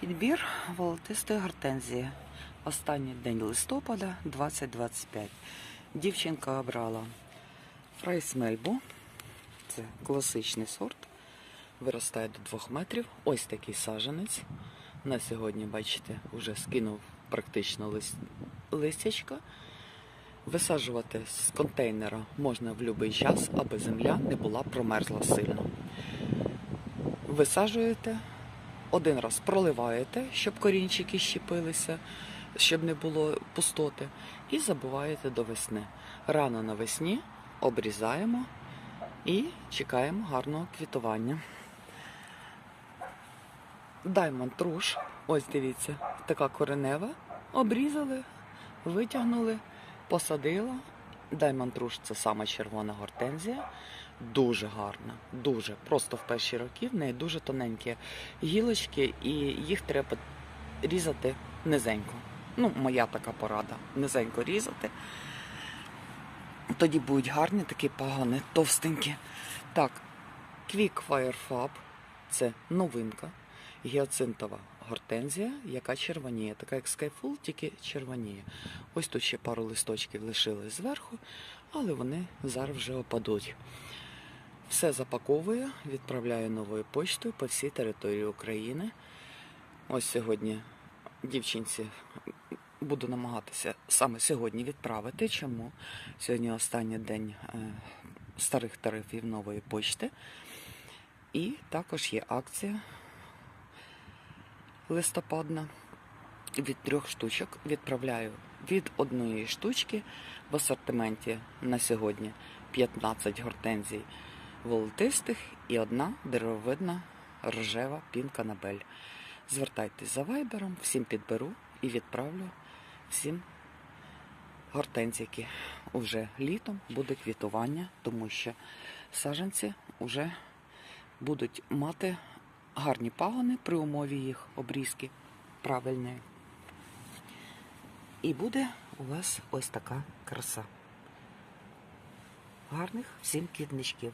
Підбір волотистої гортензії. Останній день листопада 2025. Дівчинка обрала Фрайс Мельбу. Це класичний сорт. Виростає до 2 метрів. Ось такий саженець. На сьогодні, бачите, вже скинув практично лист... листячка. Висаджувати з контейнера можна в будь-який час, аби земля не була промерзла сильно. Висаджуєте, один раз проливаєте, щоб корінчики щепилися, щоб не було пустоти, і забуваєте до весни. Рано навесні обрізаємо і чекаємо гарного квітування. Даймонд руш, ось дивіться, така коренева. Обрізали, витягнули, посадила. Даймонд руш це сама червона гортензія. Дуже гарна, дуже. Просто в перші роки в неї дуже тоненькі гілочки, і їх треба різати низенько. Ну, моя така порада. Низенько різати. Тоді будуть гарні такі пагони, товстенькі. Так, Quick Fire Fab це новинка. Гіацинтова гортензія, яка червоніє, така як Skyfall, тільки червоніє. Ось тут ще пару листочків лишили зверху, але вони зараз вже опадуть. Все запаковую, відправляю новою почтою по всій території України. Ось сьогодні дівчинці буду намагатися саме сьогодні відправити. Чому? Сьогодні останній день е, старих тарифів нової почти. І також є акція листопадна від трьох штучок. Відправляю від одної штучки в асортименті на сьогодні 15 гортензій волотистих і одна деревовидна рожева пінка набель. Звертайтесь за вайбером, всім підберу і відправлю всім гортензійки. Уже літом буде квітування, тому що саджанці вже будуть мати гарні пагони при умові їх обрізки правильної. І буде у вас ось така краса. Гарних всім квітничків.